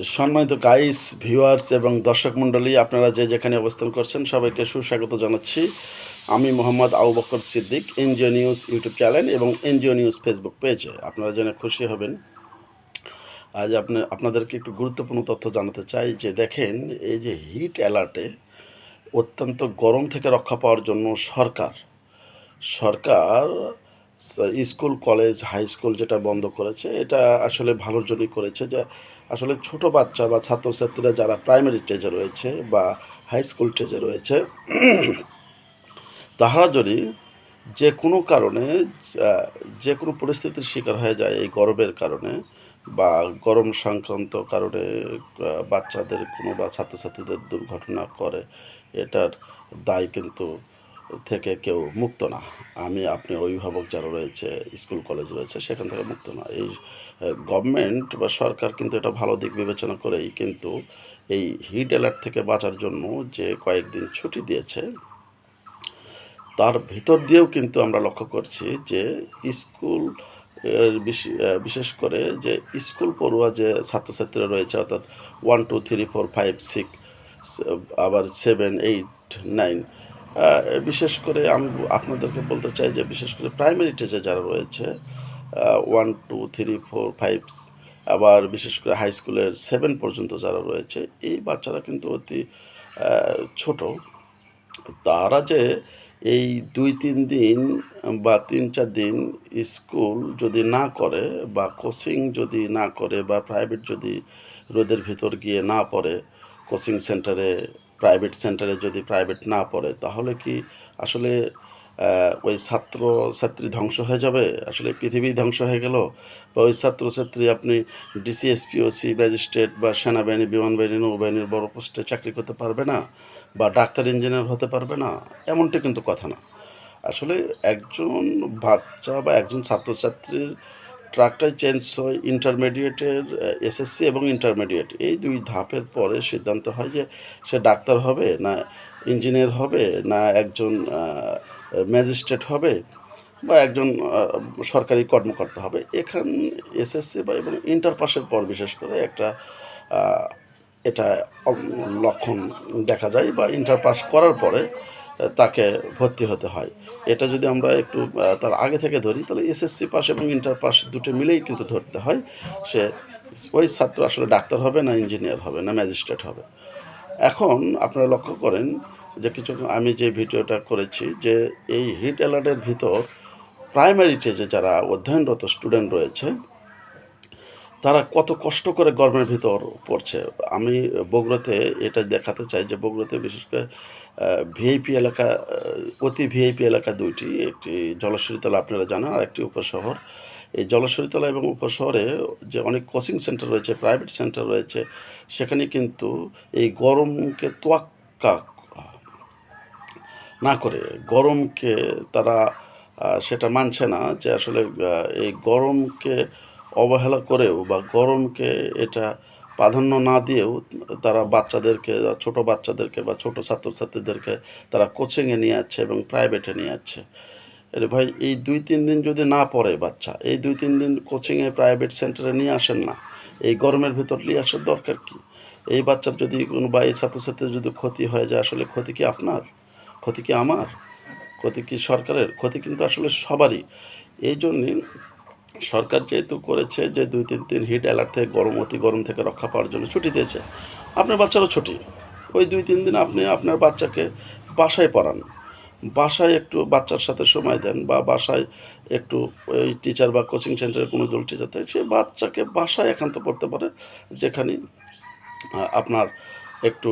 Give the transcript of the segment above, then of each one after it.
সম্মানিত guys viewers এবং দর্শক মণ্ডলী, আপনারা যে যেখানে অবস্থান করছেন, সবাইকে সুস্বাগত জানাচ্ছি। আমি Mohammad Abu Bakar Siddique NGO news YouTube channel এবং এনজিও নিউজ ফেসবুক পেজে আপনারা জেনে খুশি হবেন। আজ আপনি, আপনাদেরকে একটু গুরুত্বপূর্ণ তথ্য জানাতে চাই যে, দেখেন, এই যে হিট অ্যালার্টে অত্যন্ত গরম থেকে রক্ষা পাওয়ার জন্য সরকার সরকার স্কুল কলেজ হাই স্কুল যেটা বন্ধ করেছে, এটা আসলে ভালোর জন্যই করেছে যে আসলে ছোট বাচ্চা বা ছাত্রছাত্রীরা যারা প্রাইমারি স্টেজে রয়েছে বা হাই স্কুল স্টেজে রয়েছে, তাহারা যদি যে কোনো কারণে যে কোনো পরিস্থিতির শিকার হয়ে যায় এই গরমের কারণে বা গরম সংক্রান্ত কারণে বাচ্চাদের কোনো বা ছাত্রছাত্রীদের দুর্ঘটনা করে, এটার দায় কিন্তু থেকে কেউ মুক্ত না। আমি, আপনি অভিভাবক যারা রয়েছে, স্কুল, কলেজ রয়েছে, সেখান থেকে মুক্ত না। এই গভর্নমেন্ট বা সরকার কিন্তু এটা ভালো দিক বিবেচনা করেই কিন্তু এই হিট অ্যালার্ট থেকে বাঁচার জন্য যে কয়েকদিন ছুটি দিয়েছে, তার ভিতর দিয়েও কিন্তু আমরা লক্ষ্য করছি যে স্কুল বিশেষ করে যে স্কুল পড়ুয়া যে ছাত্রছাত্রীরা রয়েছে, অর্থাৎ one two three four five six আবার সেভেন এইট নাইন বিশেষ করে আমি আপনাদেরকে বলতে চাই যে বিশেষ করে প্রাইমারি স্টেজে যারা রয়েছে one two three four five আবার বিশেষ করে হাই স্কুলের সেভেন পর্যন্ত যারা রয়েছে, এই বাচ্চারা কিন্তু অতি ছোট। তারা যে এই দুই, তিন দিন বা তিন, চার দিন স্কুল যদি না করে বা কোচিং যদি না করে বা প্রাইভেট যদি রোদের ভিতর গিয়ে না পড়ে কোচিং সেন্টারে প্রাইভেট সেন্টারে যদি প্রাইভেট না পড়ে, তাহলে কি আসলে ওই ছাত্র ছাত্রী ধ্বংস হয়ে যাবে? আসলে পৃথিবী ধ্বংস হয়ে গেল? বা ওই ছাত্রছাত্রী আপনি ডিসি ডিসিএসপিওসি ম্যাজিস্ট্রেট বা সেনাবাহিনী বিমান বাহিনী নৌবাহিনীর বড় পোস্টে চাকরি করতে পারবে না বা ডাক্তার ইঞ্জিনিয়ার হতে পারবে না, এমনটা কিন্তু কথা না। আসলে একজন বাচ্চা বা একজন ছাত্রছাত্রীর ট্রাকটাই চেঞ্জ হয় ইন্টারমিডিয়েটের এসএসসি এবং ইন্টারমিডিয়েট এই দুই ধাপের পরে সিদ্ধান্ত হয় যে সে ডাক্তার হবে না ইঞ্জিনিয়ার হবে, না একজন ম্যাজিস্ট্রেট হবে বা একজন সরকারি কর্মকর্তা হবে। এখান এসএসসি বা এবং ইন্টার পাসের পর বিশেষ করে একটা এটা লক্ষণ দেখা যায় বা ইন্টার পাস করার পরে তাকে ভর্তি হতে হয়। এটা যদি আমরা একটু তার আগে থেকে ধরি, তাহলে এসএসসি পাস এবং ইন্টার পাস দুটো মিলেই কিন্তু ধরতে হয়। সে ওই ছাত্র আসলে ডাক্তার হবে না ইঞ্জিনিয়ার হবে না ম্যাজিস্ট্রেট হবে। এখন আপনারা লক্ষ্য করেন যে কিছু, আমি যে ভিডিওটা করেছি যে এই হিট অ্যালার্টের ভিতর প্রাইমারি স্টেজে যারা অধ্যয়নরত স্টুডেন্ট রয়েছে তারা কত কষ্ট করে গরমের ভিতর পড়ছে। আমি বগুড়াতে এটা দেখাতে চাই যে বগুড়াতে বিশেষ করে ভিআইপি এলাকা অতি ভিআইপি এলাকা দুইটি, একটি জলশ্বরীতলা আপনারা জানেন আর একটি উপশহর। এই জলশ্বরীতলা এবং উপশহরে যে অনেক কোচিং সেন্টার রয়েছে, প্রাইভেট সেন্টার রয়েছে, সেখানে কিন্তু এই গরমকে তোয়াক্কা না করে, গরমকে তারা সেটা মানছে না যে আসলে এই গরমকে অবহেলা করেও বা গরমকে এটা প্রাধান্য না দিয়েও তারা বাচ্চাদেরকে, ছোটো বাচ্চাদেরকে বা ছোটো ছাত্রছাত্রীদেরকে তারা কোচিংয়ে নিয়ে যাচ্ছে এবং প্রাইভেটে নিয়ে যাচ্ছে। আরে ভাই, এই দুই তিন দিন যদি না পড়ে বাচ্চা, এই দুই তিন দিন কোচিংয়ে প্রাইভেট সেন্টারে নিয়ে আসেন না, এই গরমের ভিতর নিয়ে আসার দরকার কি? এই বাচ্চার যদি কোনো বা এই ছাত্রছাত্রীর যদি ক্ষতি হয়ে যায় আসলে ক্ষতি কি আপনার? ক্ষতি কি আমার? ক্ষতি কি সরকারের? ক্ষতি কিন্তু আসলে সবারই। এই জন্যে সরকার যেহেতু করেছে যে দুই, তিন দিন হিট অ্যালার্ট থেকে গরম, অতি গরম থেকে রক্ষা পাওয়ার জন্য ছুটি দিয়েছে। আপনার বাচ্চারও ছুটি। ওই দুই, তিন দিন আপনি আপনার বাচ্চাকে বাসায় পড়ান। বাসায় একটু বাচ্চার সাথে সময় দেন বা বাসায় একটু ওই টিচার বা কোচিং সেন্টারের কোনো জল টিচার থাকে, সে বাচ্চাকে বাসায় একান্ত পড়তে পারে, যেখানে আপনার একটু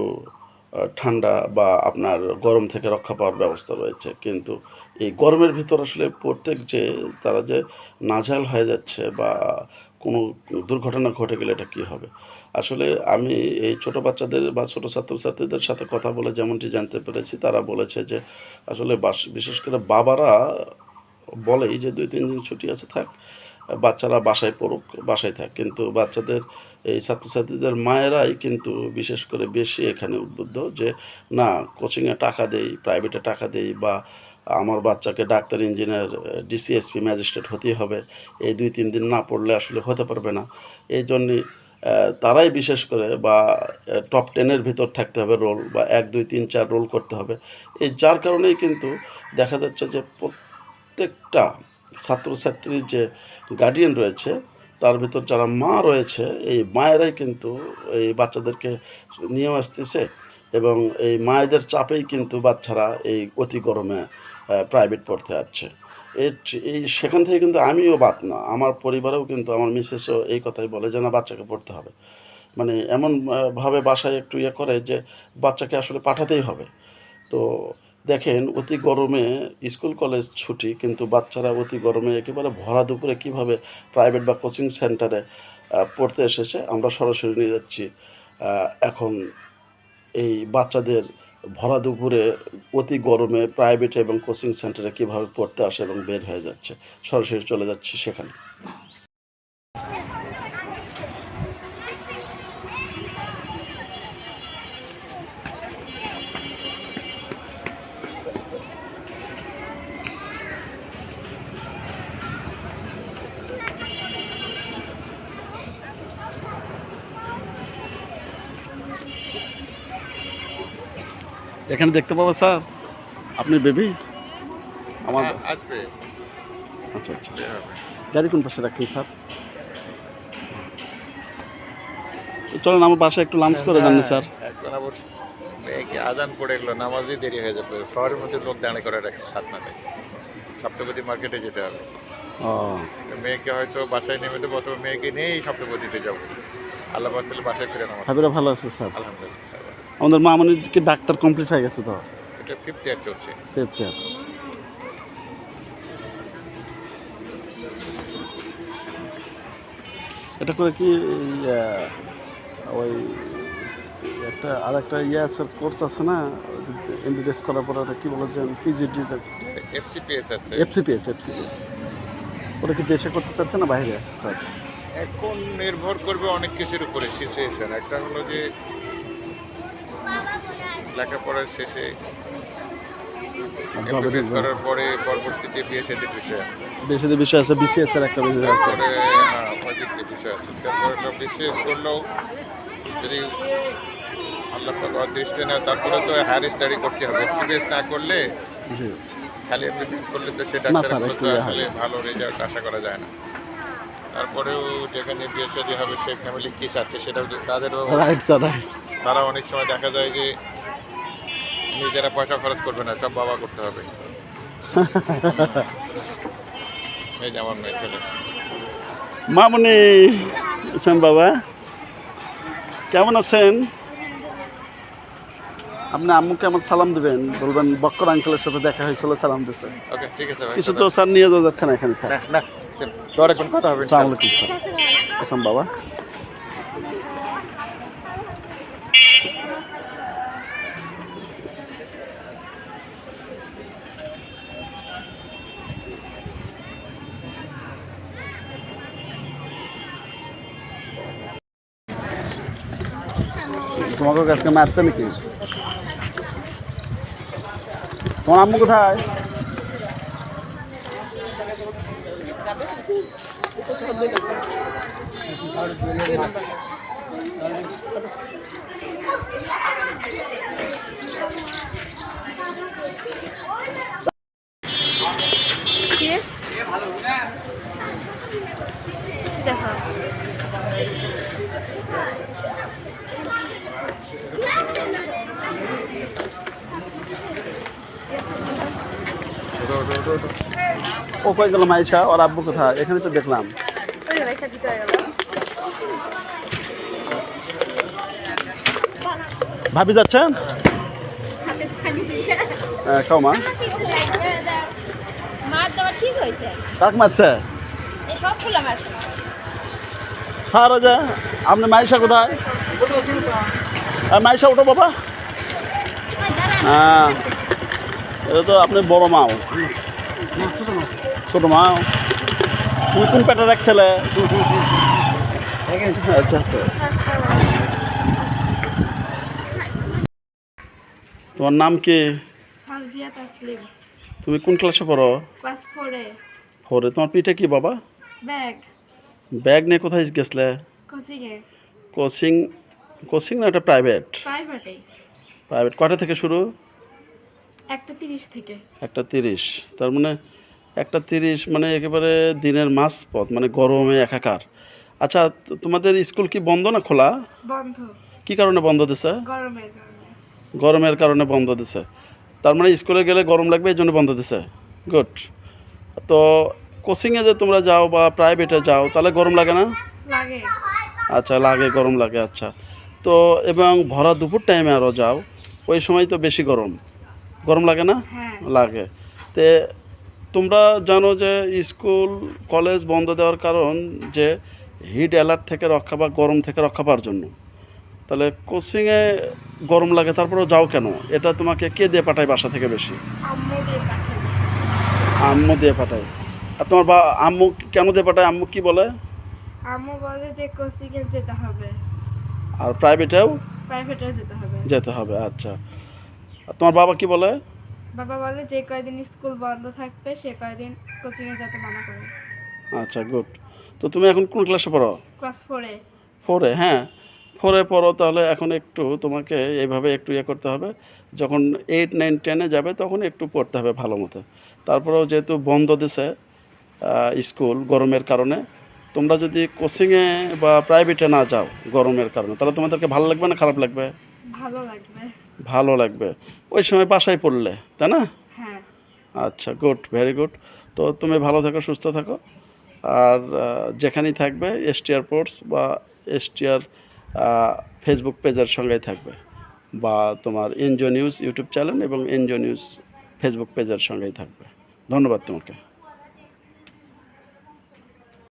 ঠান্ডা বা আপনার গরম থেকে রক্ষা পাওয়ার ব্যবস্থা রয়েছে। কিন্তু এই গরমের ভিতর আসলে প্রত্যেক যে তারা যে নাজাল হয়ে যাচ্ছে বা কোনো দুর্ঘটনা ঘটে গেলে এটা কী হবে? আসলে আমি এই ছোটো বাচ্চাদের বা ছোটো ছাত্রছাত্রীদের সাথে কথা বলে যেমনটি জানতে পেরেছি, তারা বলেছে যে আসলে বিশেষ করে বাবারা বলেই যে দুই, তিন দিন ছুটি আছে, থাক। বাচ্চারা বাসায় পড়ুক, বাসায় থাক। কিন্তু বাচ্চাদের, এই ছাত্রছাত্রীদের মায়েরাই কিন্তু বিশেষ করে বেশি এখানে উদ্বুদ্ধ যে, না কোচিংয়ে টাকা দেই প্রাইভেটে টাকা দেই বা আমার বাচ্চাকে ডাক্তার ইঞ্জিনিয়ার ডিসিএসপি ম্যাজিস্ট্রেট হতেই হবে। এই দুই, তিন দিন না পড়লে আসলে হতে পারবে না। এই জন্যে তারাই বিশেষ করে বা টপ টেনের ভিতর থাকতে হবে রোল বা এক, দুই, তিন, চার রোল করতে হবে। এই যার কারণেই কিন্তু দেখা যাচ্ছে যে, প্রত্যেকটা ছাত্রছাত্রীর যে গার্ডিয়ান রয়েছে, তার ভিতর যারা মা রয়েছে, এই মায়েরাই কিন্তু এই বাচ্চাদেরকে নিয়ে আসতেছে এবং এই মায়েদের চাপেই কিন্তু বাচ্চারা এই অতি গরমে প্রাইভেট পড়তে যাচ্ছে এই সেখান থেকে কিন্তু আমিও বাদ না, আমার পরিবারেও কিন্তু আমার মিসেসও এই কথাই বলে যে, না, বাচ্চাকে পড়তে হবে। মানে এমনভাবে বাসায় একটু ইয়ে করে যে, বাচ্চাকে আসলে পাঠাতেই হবে। তো দেখেন, অতি গরমে স্কুল, কলেজ ছুটি, কিন্তু বাচ্চারা অতি গরমে একেবারে ভরা দুপুরে কীভাবে প্রাইভেট বা কোচিং সেন্টারে পড়তে এসেছে, আমরা সরাসরি নিয়ে যাচ্ছি। এখন এই বাচ্চাদের ভরা দুপুরে অতি গরমে প্রাইভেট এবং কোচিং সেন্টারে কীভাবে পড়তে আসে এবং বের হয়ে যাচ্ছে, সরাসরি চলে যাচ্ছি সেখানে। এখানে দেখতে পাবো স্যার। আপনি বেবি? আমার হ্যাঁ, আসবে। আচ্ছা আচ্ছা। গাড়ি কোন পাশে রাখছেন স্যার? চলেন আমার বাসায় একটু লাঞ্চ করে যান হ্যাঁ, স্যার। আজান পড়ে গেলো নামাজই দেরি হয়ে যাবে। শহরের মধ্যে লোক দাঁড়িয়ে করে রাখছে সাত নামে সপ্তপতি মার্কেটে যেতে হবে। ও। মেয়েকে হয়তো বাসায় নেমে দেবো অথবা মেয়েকে নিয়েই সপ্তপতিতে যাব। আল্লাহ বাসায় ফিরে নামাজ ভালো আছে স্যার। আলহামদুলিল্লাহ আমাদের মামনির কি ডাক্তার কমপ্লিট হয়ে গেছে তো? এটা ফিফথ ইয়ার চলছে। ফিফথ ইয়ার এটা করে কি ওই একটা আর একটা ইয়ে আছে কোর্স আছে না এমবিবিএস করার পর ওটা কি বলেছেন পিজিডি এফসিপিএস আছে। এফসিপিএস এফসিপিএস ওটা কি দেশে করতে চাচ্ছে না বাইরে? স্যার এখন নির্ভর করবে অনেক কিছুর উপরে সিচুয়েশন একটা হলো যে লেখাপড়ার শেষে এমবিবিএস করার পরে পরবর্তীতে বিয়ে বিষয় আছে। দেশে বিষয় আছে বিসিএস এর একটা বিষয় আছে। তারপরে হ্যাঁ বিষয় আছে। তারপরে হলো করলেও যদি আল্লাহ পাক দৃষ্টি নেয় তারপরে তো হায়ার স্টাডি করতে হবে। না করলে খালি এমবিবিএস করলে তো সে না, স্যার, ডাক্তারগুলো একটু তো ইয়ে আসলে ভালো রেজাল্ট আশা করা যায় না। তারপরেও যেখানে বিয়ে শাদী হবে সেই ফ্যামিলি কি চাচ্ছে সেটাও তাদেরও তারা অনেক সময় দেখা যায় যে নিজেরা পয়সা খরচ করবে না সব বাবা করতে হবে। এই যে আমার মেয়ে চলে মামনি আছেন বাবা কেমন আছেন? আপনি আম্মুকে আমার সালাম দিবেন? বলবেন বক্কর আঙ্কেলের সাথে দেখা হয়েছিল সালাম দিছে। ওকে ঠিক আছে ভাই কিছু তো স্যার নিয়ে যাওয়া যাচ্ছে না এখানে স্যার। না কোন কথা হবে আসসালামু আলাইকুম স্যার। আছেন বাবা। তোমাকে আজকে মারছে নাকি? তোমার আম্মু কোথায়? দেখো ও কই গেল মাইশা? ওর আব্বু কোথায়? এখানে তো দেখলাম। ভাবি যাচ্ছেন? হ্যাঁ, খাও মা। কাক মারছে? স্যার যে আপনি মাইশা কোথায়? মাইশা ওঠো বাবা। হ্যাঁ। এটা তো আপনি বড় মাও ছোট মাও তুমি কোন পেটে রাখছিলে? আচ্ছা আচ্ছা। তোমার নাম কি? তুমি কোন ক্লাসে পড়ো? ফোরে। তোমার পিঠে কি বাবা? ব্যাগ। ব্যাগ নিয়ে কোথায় গেছিলে? কোচিং কোচিং না এটা প্রাইভেট প্রাইভেট কটা থেকে শুরু? একটা তিরিশ থেকে। একটা তিরিশ। তার মানে একটা তিরিশ মানে একেবারে দিনের মাস পথ মানে গরমে একাকার। আচ্ছা তোমাদের স্কুল কি বন্ধ না খোলা? বন্ধ। কি কারণে বন্ধ দিছে? গরমের কারণে। গরমের কারণে বন্ধ দিছে। তার মানে স্কুলে গেলে গরম লাগবে এই জন্য বন্ধ দিছে? গুড। তো কোচিংয়ে যে তোমরা যাও বা প্রাইভেটে যাও তাহলে গরম লাগে না? লাগে। আচ্ছা লাগে গরম লাগে আচ্ছা। তো এবং ভরা দুপুর টাইমে আরও যাও ওই সময় তো বেশি গরম। গরম লাগে না? হ্যাঁ। লাগে। তে তোমরা জানো যে স্কুল কলেজ বন্ধ দেওয়ার কারণ যে হিট অ্যালার্ট থেকে রক্ষা বা গরম থেকে রক্ষা পাওয়ার জন্য। তাহলে কোচিংয়ে গরম লাগে তারপরেও যাও কেন? এটা তোমাকে কে দিয়ে পাঠায় বাসা থেকে বেশি? আম্মু দিয়ে আম্মু দিয়ে পাঠায়। আর তোমার বা আম্মু কেন দিয়ে পাঠায়? আম্মু কি বলে? আম্মু বলে যে কোচিংয়ে যেতে হবে। আর প্রাইভেটেও প্রাইভেটেও যেতে হবে। যেতে হবে আচ্ছা। আর তোমার বাবা কি বলে? বাবা বলে যে কয়দিন স্কুল বন্ধ থাকবে সে কয়দিন কোচিংয়ে যেতে মানা করে। আচ্ছা গুড তো তুমি এখন কোন ক্লাসে পড়ো? ক্লাস ফোরে ফোরে হ্যাঁ। ফোরে পড়ো তাহলে এখন একটু তোমাকে এইভাবে একটু ইয়ে করতে হবে। যখন এইট নাইন টেনে যাবে তখন একটু পড়তে হবে ভালো মতো। তারপরেও যেহেতু বন্ধ দিছে স্কুল গরমের কারণে তোমরা যদি কোচিংয়ে বা প্রাইভেটে না যাও গরমের কারণে তাহলে তোমাদেরকে ভালো লাগবে না খারাপ লাগবে? ভালো লাগবে। ভালো লাগবে। ওই সময় বাসায় পড়লে তাই না? হ্যাঁ। আচ্ছা গুড ভেরি গুড তো তুমি ভালো থাকো সুস্থ থাকো। আর যেখানেই থাকবে এসটিআর পোর্টস বা এসটিআর ফেসবুক পেজের সঙ্গেই থাকবে। বা তোমার এনজিও নিউজ ইউটিউব চ্যানেল এবং এনজিও নিউজ ফেসবুক পেজের সঙ্গেই থাকবে। ধন্যবাদ তোমাকে।